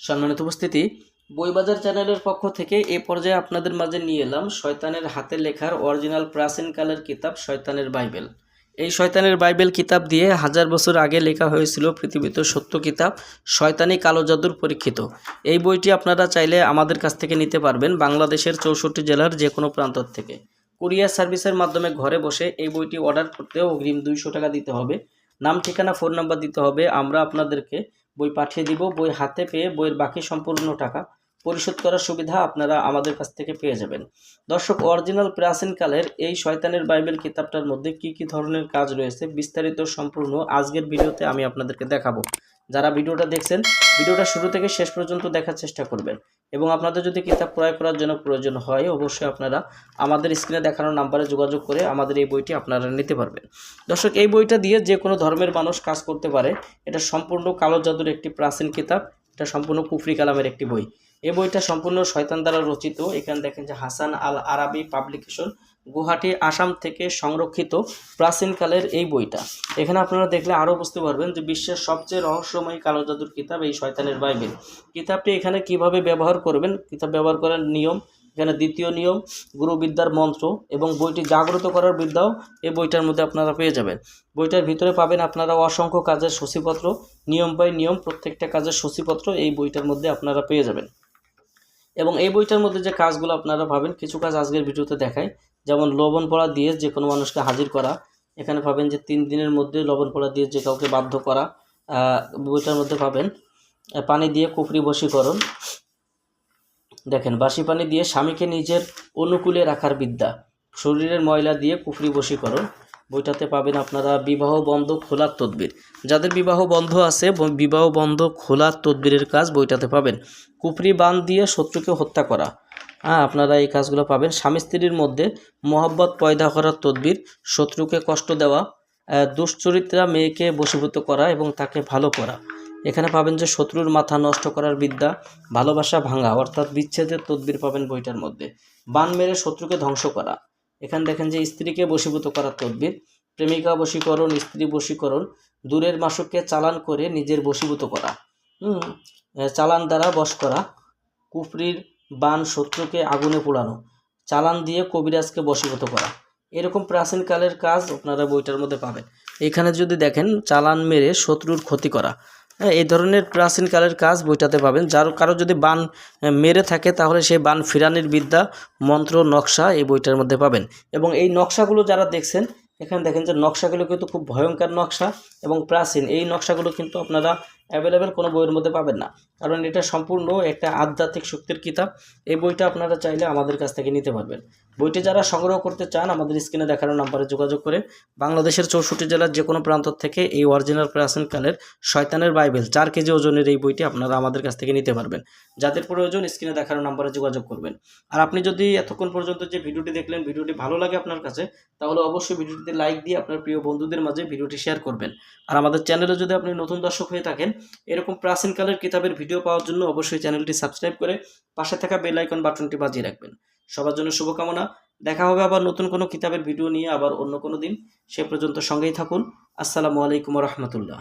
সম্মানিত উপস্থিতি, বইবাজার চ্যানেলের পক্ষ থেকে এ পর্যায়ে আপনাদের মাঝে নিয়ে এলাম শয়তানের হাতে লেখার অরিজিনাল প্রাচীনকালের কিতাব শয়তানের বাইবেল। এই শয়তানের বাইবেল কিতাব দিয়ে হাজার বছর আগে লেখা হয়েছিল পৃথিবীতে সত্য কিতাব, শয়তানি কালো জাদুর পরীক্ষিত। এই বইটি আপনারা চাইলে আমাদের কাছ থেকে নিতে পারবেন বাংলাদেশের চৌষট্টি জেলার যে কোনো প্রান্ত থেকে। কুরিয়ার সার্ভিসের মাধ্যমে ঘরে বসে এই বইটি অর্ডার করতে অগ্রিম দুইশো টাকা দিতে হবে। নাম, ঠিকানা, ফোন নাম্বার দিতে হবে। আমরা আপনাদেরকে বই পাঠিয়ে দিব বই হাতে পেয়ে বইয়ের বাকি সম্পূর্ণ টাকা। পরিশোধ করার সুবিধা আপনারা আমাদের কাছ থেকে পেয়ে যাবেন। দর্শক, অরিজিনাল প্রাচীনকালের এই শয়তানের বাইবেল কিতাবটার মধ্যে কি কি ধরনের কাজ রয়েছে বিস্তারিত সম্পূর্ণ আজকের ভিডিওতে আমি আপনাদেরকে দেখাবো। যারা ভিডিওটা দেখছেন, ভিডিওটা শুরু থেকে শেষ পর্যন্ত দেখার চেষ্টা করবেন এবং আপনাদের যদি কিতাব ক্রয় করার জন্য প্রয়োজন হয়, অবশ্যই আপনারা আমাদের স্ক্রিনে দেখানো নাম্বারে যোগাযোগ করে আমাদের এই বইটি আপনারা নিতে পারবেন। দর্শক, এই বইটা দিয়ে যে কোনো ধর্মের মানুষ কাজ করতে পারে। এটা সম্পূর্ণ কালো জাদুর একটি প্রাচীন কিতাব, এটা সম্পূর্ণ কুফরি কালামের একটি বই। এই বইটা সম্পূর্ণ শয়তান দ্বারা রচিত। এখানে দেখেন যে হাসান আল আরাবি পাবলিকেশন গুয়াহাটি, আসাম থেকে সংরক্ষিত প্রাচীনকালের এই বইটা। এখানে আপনারা দেখলে আরও বুঝতে পারবেন যে বিশ্বের সবচেয়ে রহস্যময়ী কালো জাদুর কিতাব এই শয়তানের বাইবেল। কিতাবটি এখানে কীভাবে ব্যবহার করবেন? কিতাব ব্যবহার করার নিয়ম, এখানে দ্বিতীয় নিয়ম, গুরুবিদ্যার মন্ত্র এবং বইটি জাগ্রত করার বিদ্যাও এই বইটার মধ্যে আপনারা পেয়ে যাবেন। বইটার ভিতরে পাবেন আপনারা অসংখ্য কাজের সূচিপত্র, নিয়ম বাই নিয়ম প্রত্যেকটা কাজের সূচিপত্র এই বইটার মধ্যে আপনারা পেয়ে যাবেন। এবং এই বইটার মধ্যে যে কাজগুলো আপনারা পাবেন, কিছু কাজ আজকের ভিডিওতে দেখায় যেমন লবণ পড়া দিয়ে যে কোনো মানুষকে হাজির করা, এখানে পাবেন যে তিন দিনের মধ্যে লবণ পড়া দিয়ে যে কাউকে বাধ্য করা বইটার মধ্যে পাবেন। পানি দিয়ে কুফরি বশীকরণ। দেখেন, বাসি পানি দিয়ে স্বামীকে নিজের অনুকূলে রাখার বিদ্যা, শরীরের ময়লা দিয়ে কুফরি বশীকরণ। বইটাতে পাবেন আপনারা বিবাহ বন্ধ খোলার তদবির। যাদের বিবাহ বন্ধ আছে বিবাহ বন্ধ খোলার তদবিরের কাজ বইটাতে পাবেন। কুফরি বান দিয়ে শত্রুকে হত্যা করা। হ্যাঁ আপনারা এই কাজগুলো পাবেন। স্বামী স্ত্রীর মধ্যে মহব্বত পয়দা করার তদবির, শত্রুকে কষ্ট দেওয়া দুশ্চরিত্রা মেয়েকে বশীভূত করা এবং তাকে ভালো করা। এখানে পাবেন যে শত্রুর মাথা নষ্ট করার বিদ্যা, ভালোবাসা ভাঙা, অর্থাৎ বিচ্ছেদের তদবির পাবেন বইটার মধ্যে। বান মেরে শত্রুকে ধ্বংস করা। এখানে দেখেন যে স্ত্রীকে বশীভূত করার তদবির। প্রেমিকা বশীকরণ, স্ত্রী বশীকরণ, দূরের মাসুককে চালান করে নিজের বশীভূত করা। হুম চালান দ্বারা বশ করা। কুফরির বান শত্রুকে আগুনে পোড়ানো। চালান দিয়ে কবিরাজকে বশীভূত করা। এরকম প্রাচীনকালের কাজ আপনারা বইটার মধ্যে পাবেন। এখানে যদি দেখেন, চালান মেরে শত্রুর ক্ষতি করা। হ্যাঁ এই ধরনের প্রাচীনকালের কাজ বইটাতে পাবেন। যার কারও যদি বান মেরে থাকে, তাহলে সেই বান ফিরানির বিদ্যা, মন্ত্র, নকশা এই বইটার মধ্যে পাবেন। এবং এই নকশাগুলো যারা দেখছেন, এখানে দেখেন যে নকশাগুলো কিন্তু খুব ভয়ঙ্কর নকশা এবং প্রাচীন। এই নকশাগুলো কিন্তু আপনারা অ্যাভেলেবেল কোনো বইয়ের মধ্যে পাবেন না। কারণ এটা সম্পূর্ণ একটা আধ্যাত্মিক শক্তির কিতাব। এই বইটা আপনারা চাইলে আমাদের কাছ থেকে নিতে পারবেন। বইটি যারা সংগ্রহ করতে চান, আমাদের স্ক্রিনে দেখানো নাম্বারে যোগাযোগ করে বাংলাদেশের চৌষট্টি জেলার যে কোনো প্রান্ত থেকে এই অরিজিনাল প্রাচীনকালের শয়তানের বাইবেল, চার কেজি ওজনের এই বইটি আপনারা আমাদের কাছ থেকে নিতে পারবেন। যাদের প্রয়োজন, স্ক্রিনে দেখানো নাম্বারে যোগাযোগ করবেন। আর আপনি যদি এতক্ষণ পর্যন্ত যে ভিডিওটি দেখলেন, ভিডিওটি ভালো লাগে আপনার কাছে, তাহলে অবশ্যই ভিডিওটিতে লাইক দিয়ে আপনার প্রিয় বন্ধুদের মাঝে ভিডিওটি শেয়ার করবেন। আর আমাদের চ্যানেলে যদি আপনি নতুন দর্শক হয়ে থাকেন, এরকম প্রাচীনকালের কিতাবের ভিডিও পাওয়ার জন্য অবশ্যই চ্যানেলটি সাবস্ক্রাইব করে পাশে থাকা বেল আইকন বাটনটি বাজিয়ে রাখবেন। সবার জন্য শুভকামনা। দেখা হবে আবার নতুন কোনো কিতাবের ভিডিও নিয়ে আবার অন্য কোনো দিন। সে পর্যন্ত সঙ্গেই থাকুন। আসসালামু আলাইকুম রহমতুল্লাহ।